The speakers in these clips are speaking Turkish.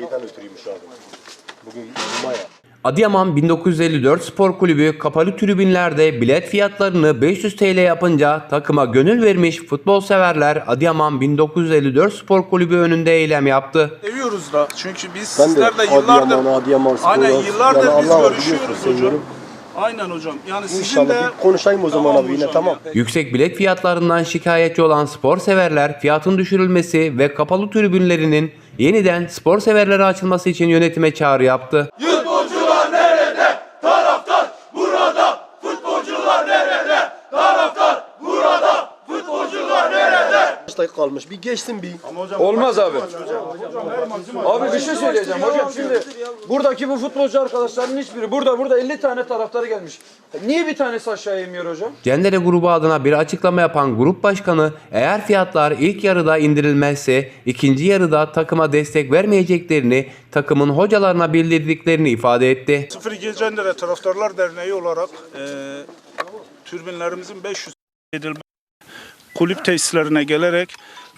şeyden ötürüymüş abi. Bugün Cuma ya. Adıyaman 1954 Spor Kulübü kapalı tribünlerde bilet fiyatlarını 500 TL yapınca takıma gönül vermiş futbol severler Adıyaman 1954 Spor Kulübü önünde eylem yaptı. Seviyoruz da çünkü biz Ben de sizlerle yıllardır Adıyaman, Adıyaman aynen yıllardır yani biz Allah var, görüşüyoruz biliyorsun, hocam. seviyorum. Aynen hocam. Yani sizin İnşallah de bir konuşayım o zaman abi yine hocam tamam. ya. Yüksek bilet fiyatlarından şikayetçi olan spor severler fiyatın düşürülmesi ve kapalı tribünlerinin yeniden spor severlere açılması için yönetime çağrı yaptı. Dakika kalmış bir geçsin bir. Olmaz abi. Abi bir şey söyleyeceğim hocam şimdi buradaki bu futbolcu arkadaşların hiçbiri burada burada 50 tane taraftarı gelmiş. Niye bir tanesi aşağı inmiyor hocam? Cendere grubu adına bir açıklama yapan grup başkanı eğer fiyatlar ilk yarıda indirilmezse ikinci yarıda takıma destek vermeyeceklerini takımın hocalarına bildirdiklerini ifade etti. 02 Cendere Taraftarlar Derneği olarak e, türbinlerimizin 500 edilme kulüp tesislerine gelerek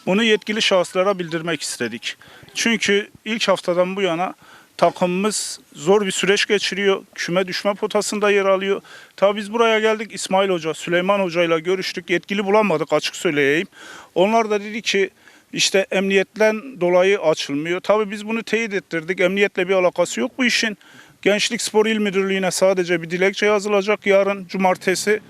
bunu yetkili şahıslara bildirmek istedik. Çünkü ilk haftadan bu yana takımımız zor bir süreç geçiriyor. Küme düşme potasında yer alıyor. Tabii biz buraya geldik İsmail Hoca, Süleyman Hoca ile görüştük. Yetkili bulamadık açık söyleyeyim. Onlar da dedi ki işte emniyetten dolayı açılmıyor. Tabii biz bunu teyit ettirdik. Emniyetle bir alakası yok bu işin. Gençlik Spor İl Müdürlüğü'ne sadece bir dilekçe yazılacak yarın cumartesi.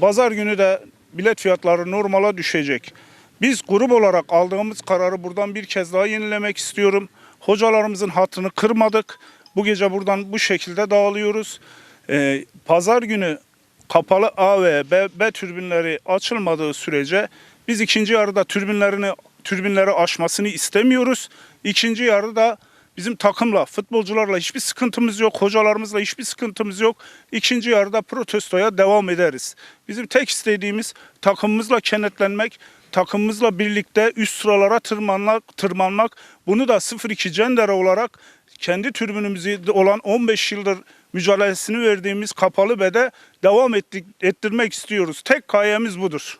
Pazar günü de bilet fiyatları normala düşecek. Biz grup olarak aldığımız kararı buradan bir kez daha yenilemek istiyorum. Hocalarımızın hatırını kırmadık. Bu gece buradan bu şekilde dağılıyoruz. Ee, Pazar günü kapalı A ve B, B türbinleri açılmadığı sürece biz ikinci yarıda türbinlerini türbinleri aşmasını istemiyoruz. İkinci yarıda Bizim takımla, futbolcularla hiçbir sıkıntımız yok. Hocalarımızla hiçbir sıkıntımız yok. İkinci yarıda protestoya devam ederiz. Bizim tek istediğimiz takımımızla kenetlenmek, takımımızla birlikte üst sıralara tırmanmak, tırmanmak. Bunu da 0-2 Cendere olarak kendi türbünümüzü olan 15 yıldır mücadelesini verdiğimiz kapalı bede devam ettik, ettirmek istiyoruz. Tek gayemiz budur.